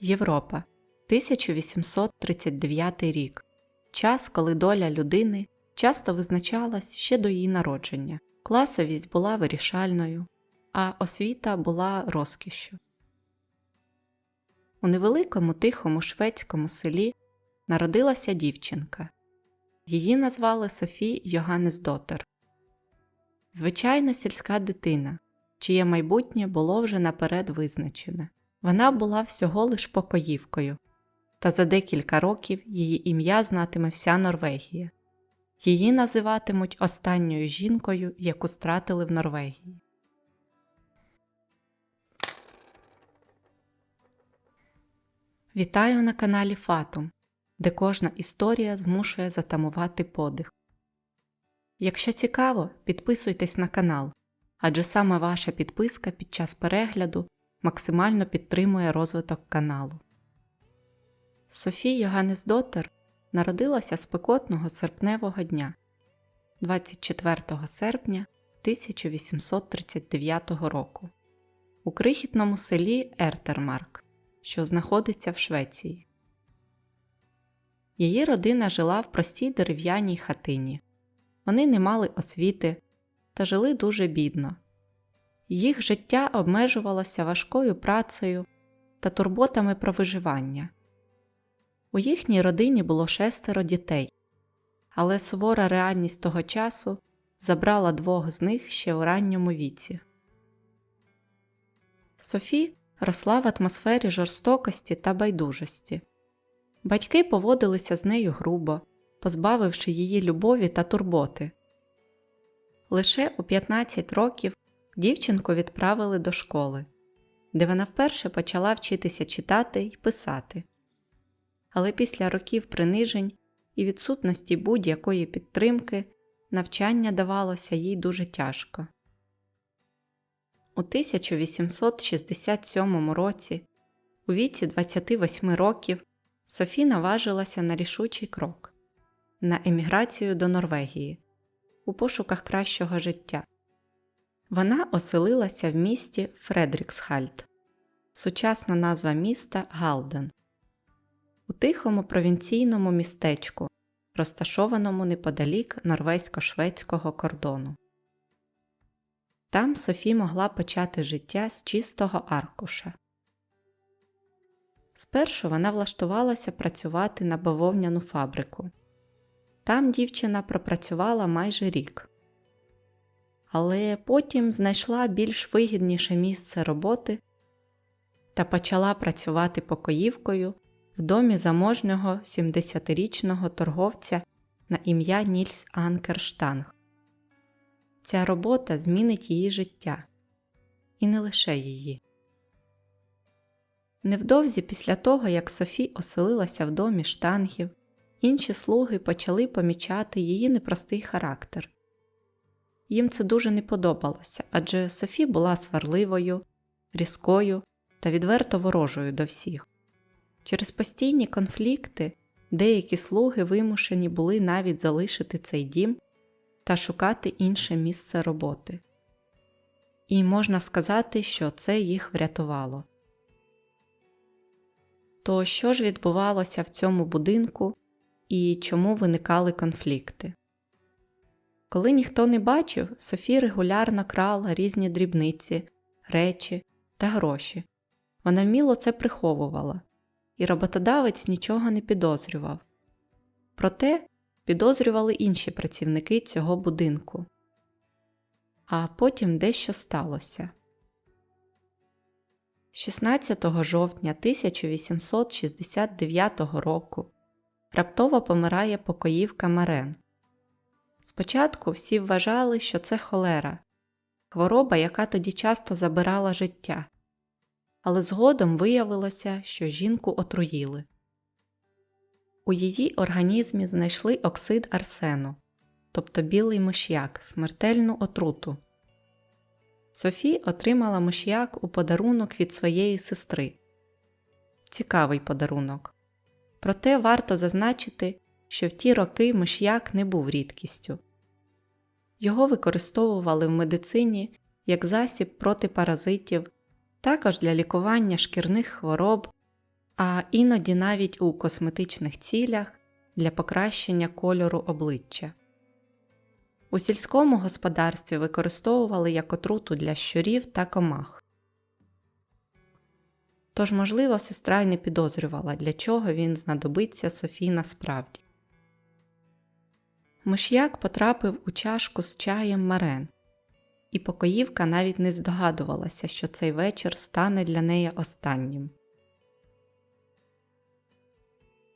Європа, 1839 рік. Час, коли доля людини часто визначалась ще до її народження. Класовість була вирішальною, а освіта була розкішшю. У невеликому тихому шведському селі народилася дівчинка. Її назвали Софі Йоганнесдотер. Звичайна сільська дитина, чиє майбутнє було вже наперед визначене. Вона була всього лиш покоївкою, та за декілька років її ім'я знатиме вся Норвегія. Її називатимуть останньою жінкою, яку стратили в Норвегії. Вітаю на каналі Фатум, де кожна історія змушує затамувати подих. Якщо цікаво, підписуйтесь на канал, адже саме ваша підписка під час перегляду максимально підтримує розвиток каналу. Софія Йоганнесдотер народилася спекотного серпневого дня 24 серпня 1839 року у крихітному селі Ертермарк, що знаходиться в Швеції. Її родина жила в простій дерев'яній хатині. Вони не мали освіти та жили дуже бідно. Їх життя обмежувалося важкою працею та турботами про виживання. У їхній родині було шестеро дітей, але сувора реальність того часу забрала двох з них ще у ранньому віці. Софі росла в атмосфері жорстокості та байдужості. Батьки поводилися з нею грубо, позбавивши її любові та турботи. Лише у 15 років дівчинку відправили до школи, де вона вперше почала вчитися читати й писати. Але після років принижень і відсутності будь-якої підтримки навчання давалося їй дуже тяжко. У 1867 році, у віці 28 років, Софі наважилася на рішучий крок на еміграцію до Норвегії у пошуках кращого життя. Вона оселилася в місті Фредріксхальд, сучасна назва міста Галден, у тихому провінційному містечку, розташованому неподалік норвезько-шведського кордону. Там Софі могла почати життя з чистого аркуша. Спершу вона влаштувалася працювати на бавовняну фабрику. Там дівчина пропрацювала майже рік, але потім знайшла більш вигідніше місце роботи та почала працювати покоївкою в домі заможнього 70-річного торговця на ім'я Нільс Анкерштанг. Ця робота змінить її життя і не лише її. Невдовзі після того, як Софі оселилася в домі штангів, інші слуги почали помічати її непростий характер. Їм це дуже не подобалося, адже Софі була сварливою, різкою та відверто ворожою до всіх. Через постійні конфлікти деякі слуги вимушені були навіть залишити цей дім та шукати інше місце роботи. І можна сказати, що це їх врятувало. То що ж відбувалося в цьому будинку і чому виникали конфлікти? Коли ніхто не бачив, Софі регулярно крала різні дрібниці, речі та гроші. Вона вміло це приховувала, і роботодавець нічого не підозрював. Проте підозрювали інші працівники цього будинку. А потім дещо сталося. 16 жовтня 1869 року раптово помирає покоївка Марен. Спочатку всі вважали, що це холера, хвороба, яка тоді часто забирала життя, але згодом виявилося, що жінку отруїли. У її організмі знайшли оксид арсену, тобто білий миш'як, смертельну отруту. Софі отримала миш'як у подарунок від своєї сестри. Цікавий подарунок. Проте варто зазначити, що в ті роки миш'як не був рідкістю. Його використовували в медицині як засіб проти паразитів, також для лікування шкірних хвороб, а іноді навіть у косметичних цілях для покращення кольору обличчя. У сільському господарстві використовували як отруту для щурів та комах. Тож, можливо, сестра й не підозрювала, для чого він знадобиться Софії насправді. Миш'як потрапив у чашку з чаєм Марен, і покоївка навіть не здогадувалася, що цей вечір стане для неї останнім.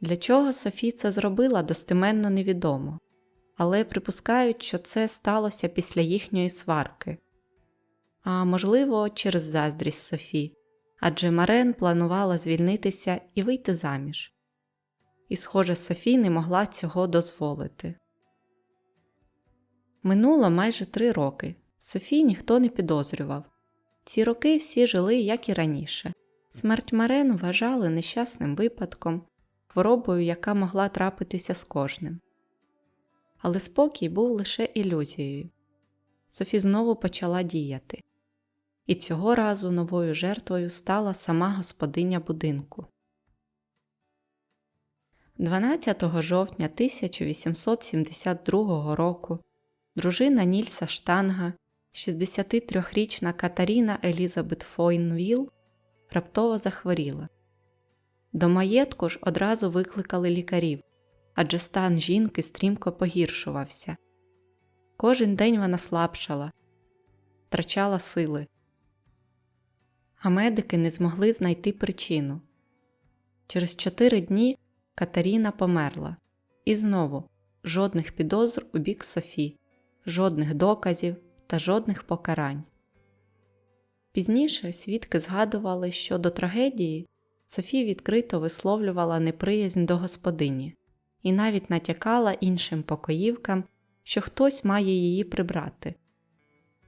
Для чого Софі це зробила, достеменно невідомо, але припускають, що це сталося після їхньої сварки, а можливо, через заздрість Софі, адже Марен планувала звільнитися і вийти заміж. І, схоже, Софі не могла цього дозволити. Минуло майже три роки. Софії ніхто не підозрював. Ці роки всі жили, як і раніше. Смерть Марен вважали нещасним випадком, хворобою, яка могла трапитися з кожним. Але спокій був лише ілюзією. Софі знову почала діяти, і цього разу новою жертвою стала сама господиня будинку. 12 жовтня 1872 року дружина Нільса Штанга, 63-річна Катаріна Елізабет Фойнвіл, раптово захворіла. До маєтку ж одразу викликали лікарів, адже стан жінки стрімко погіршувався. Кожен день вона слабшала, втрачала сили, а медики не змогли знайти причину. Через чотири дні Катаріна померла, і знову жодних підозр у бік Софі, жодних доказів та жодних покарань. Пізніше свідки згадували, що до трагедії Софія відкрито висловлювала неприязнь до господині і навіть натякала іншим покоївкам, що хтось має її прибрати.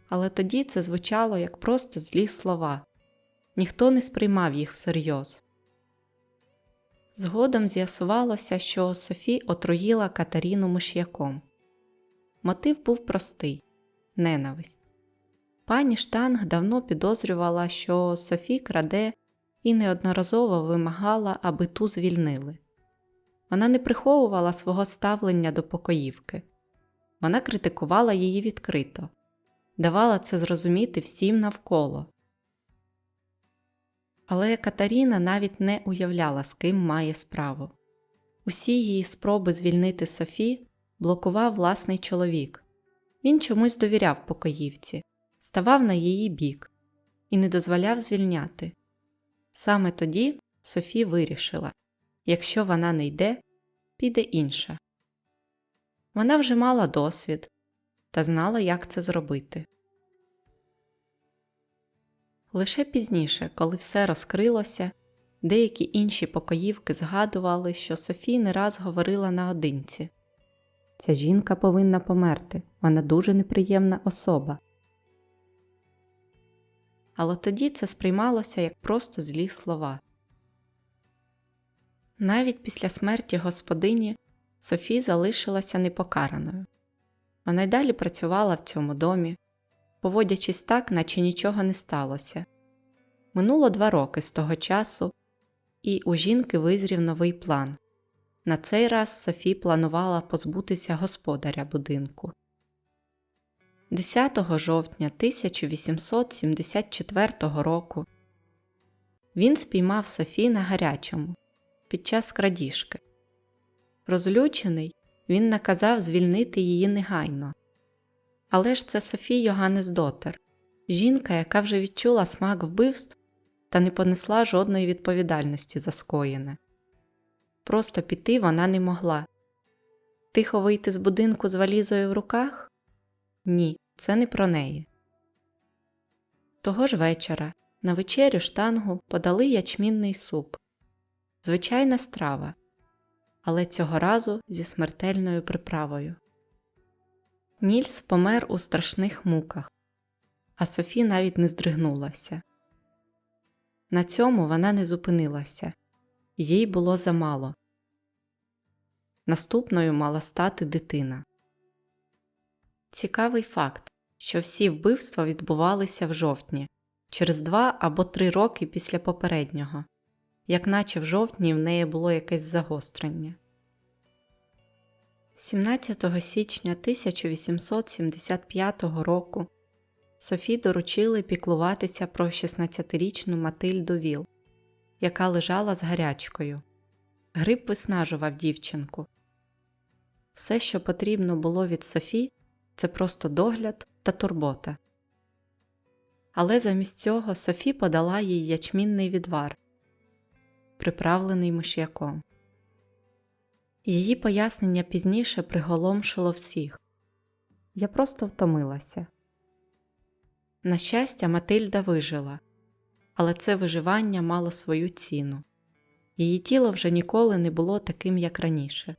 Але тоді це звучало як просто злі слова, ніхто не сприймав їх всерйоз. Згодом з'ясувалося, що Софі отруїла Катаріну миш'яком. Мотив був простий ненависть. Пані Штанг давно підозрювала, що Софі краде і неодноразово вимагала, аби ту звільнили. Вона не приховувала свого ставлення до покоївки, вона критикувала її відкрито, давала це зрозуміти всім навколо. Але Катаріна навіть не уявляла, з ким має справу. Усі її спроби звільнити Софі блокував власний чоловік. Він чомусь довіряв покоївці, ставав на її бік і не дозволяв звільняти. Саме тоді Софі вирішила якщо вона не йде, піде інша. Вона вже мала досвід та знала, як це зробити. Лише пізніше, коли все розкрилося, деякі інші покоївки згадували, що Софі не раз говорила наодинці Ця жінка повинна померти, вона дуже неприємна особа. Але тоді це сприймалося як просто злі слова. Навіть після смерті господині Софі залишилася непокараною. Вона й далі працювала в цьому домі, поводячись так, наче нічого не сталося. Минуло два роки з того часу, і у жінки визрів новий план. На цей раз Софі планувала позбутися господаря будинку. 10 жовтня 1874 року він спіймав Софі на гарячому під час крадіжки. Розлючений, він наказав звільнити її негайно. Але ж це Софі Йоганнес Дотер, жінка, яка вже відчула смак вбивств та не понесла жодної відповідальності за скоєне. Просто піти вона не могла. Тихо вийти з будинку з валізою в руках? Ні, це не про неї. Того ж вечора на вечерю штангу подали ячмінний суп, звичайна страва, але цього разу зі смертельною приправою. Нільс помер у страшних муках, а Софі навіть не здригнулася. На цьому вона не зупинилася, їй було замало. Наступною мала стати дитина. Цікавий факт, що всі вбивства відбувалися в жовтні через два або три роки після попереднього. як наче в жовтні в неї було якесь загострення. 17 січня 1875 року Софі доручили піклуватися про 16-річну Матильду Віл, яка лежала з гарячкою. Грип виснажував дівчинку. Все, що потрібно було від Софі, це просто догляд та турбота. Але замість цього Софі подала їй ячмінний відвар, приправлений миш'яком. Її пояснення пізніше приголомшило всіх. Я просто втомилася. На щастя, Матильда вижила, але це виживання мало свою ціну. Її тіло вже ніколи не було таким, як раніше.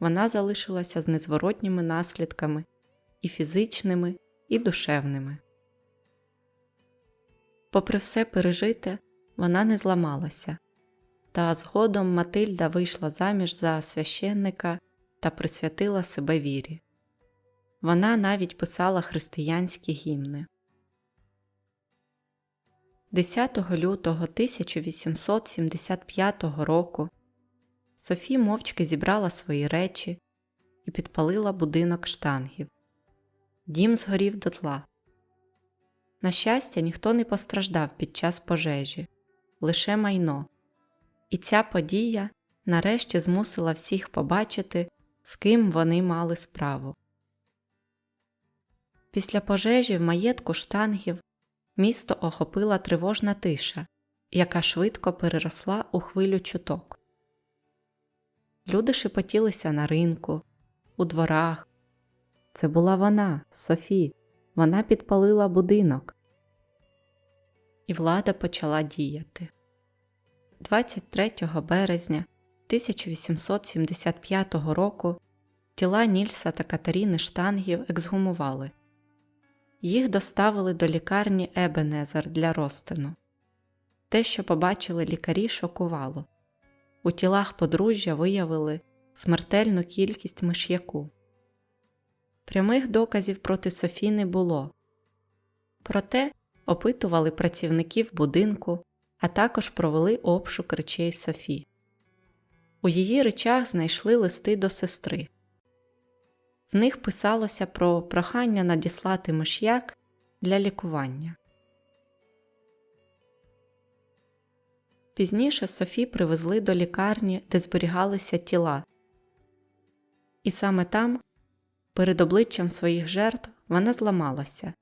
Вона залишилася з незворотніми наслідками і фізичними, і душевними. Попри все пережите, вона не зламалася, та згодом Матильда вийшла заміж за священника та присвятила себе вірі. Вона навіть писала християнські гімни. 10 лютого 1875 року Софі мовчки зібрала свої речі і підпалила будинок штангів. Дім згорів дотла. На щастя, ніхто не постраждав під час пожежі, лише майно. І ця подія нарешті змусила всіх побачити, з ким вони мали справу. Після пожежі в маєтку штангів місто охопила тривожна тиша, яка швидко переросла у хвилю чуток. Люди шепотілися на ринку, у дворах. Це була вона, Софі. Вона підпалила будинок. І влада почала діяти. 23 березня 1875 року тіла Нільса та Катаріни Штангів ексгумували. Їх доставили до лікарні Ебенезер для розтину. Те, що побачили лікарі, шокувало. У тілах подружжя виявили смертельну кількість миш'яку. Прямих доказів проти Софі не було. Проте опитували працівників будинку, а також провели обшук речей Софі. У її речах знайшли листи до сестри. В них писалося про прохання надіслати миш'як для лікування. Пізніше Софі привезли до лікарні, де зберігалися тіла, і саме там, перед обличчям своїх жертв, вона зламалася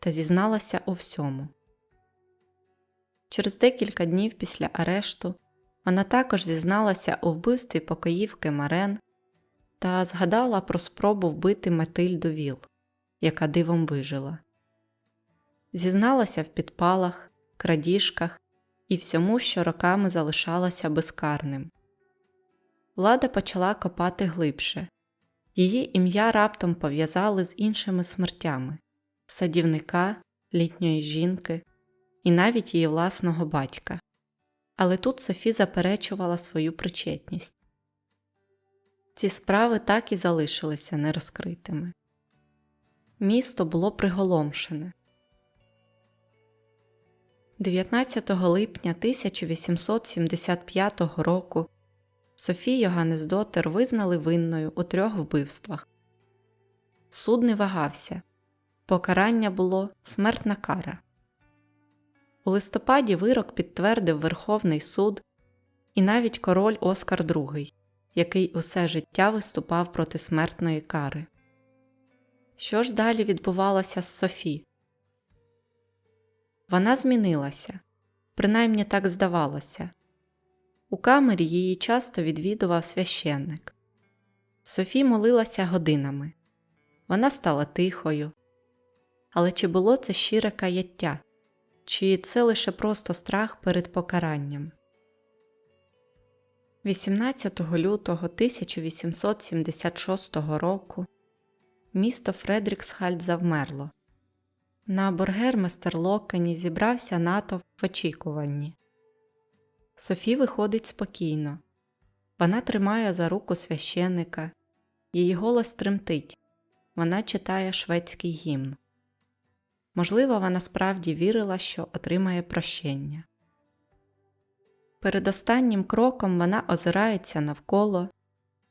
та зізналася у всьому. Через декілька днів після арешту вона також зізналася у вбивстві покоївки Марен та згадала про спробу вбити Матильду Віл, яка дивом вижила. Зізналася в підпалах, крадіжках і всьому, що роками залишалося безкарним. Влада почала копати глибше. Її ім'я раптом пов'язали з іншими смертями садівника, літньої жінки і навіть її власного батька. Але тут Софі заперечувала свою причетність. Ці справи так і залишилися нерозкритими. Місто було приголомшене. 19 липня 1875 року Софію Йоганнесдотер визнали винною у трьох вбивствах. Суд не вагався. Покарання було смертна кара. У листопаді вирок підтвердив Верховний суд і навіть король Оскар II, який усе життя виступав проти смертної кари. Що ж далі відбувалося з Софі? Вона змінилася, принаймні так здавалося. У камері її часто відвідував священник. Софі молилася годинами. Вона стала тихою. Але чи було це щире каяття, чи це лише просто страх перед покаранням? 18 лютого 1876 року місто Фредріксхальд завмерло. На Боргерместерлокені зібрався натовп в очікуванні. Софі виходить спокійно. Вона тримає за руку священика, її голос тремтить. Вона читає шведський гімн. Можливо, вона справді вірила, що отримає прощення. Перед останнім кроком вона озирається навколо,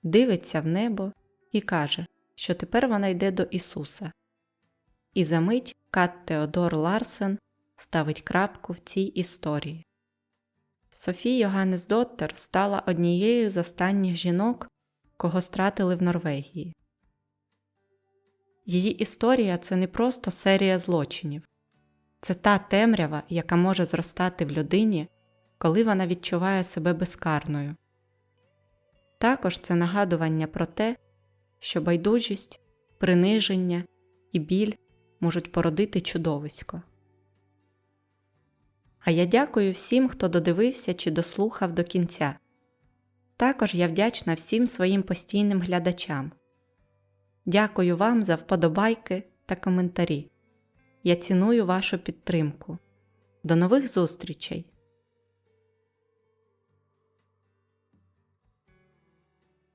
дивиться в небо і каже, що тепер вона йде до Ісуса. І за мить Кат Теодор Ларсен ставить крапку в цій історії. Софі Йоганнес Доттер стала однією з останніх жінок, кого стратили в Норвегії. Її історія це не просто серія злочинів, це та темрява, яка може зростати в людині, коли вона відчуває себе безкарною. Також це нагадування про те, що байдужість, приниження і біль можуть породити чудовисько. А я дякую всім, хто додивився чи дослухав до кінця. Також я вдячна всім своїм постійним глядачам. Дякую вам за вподобайки та коментарі. Я ціную вашу підтримку. До нових зустрічей!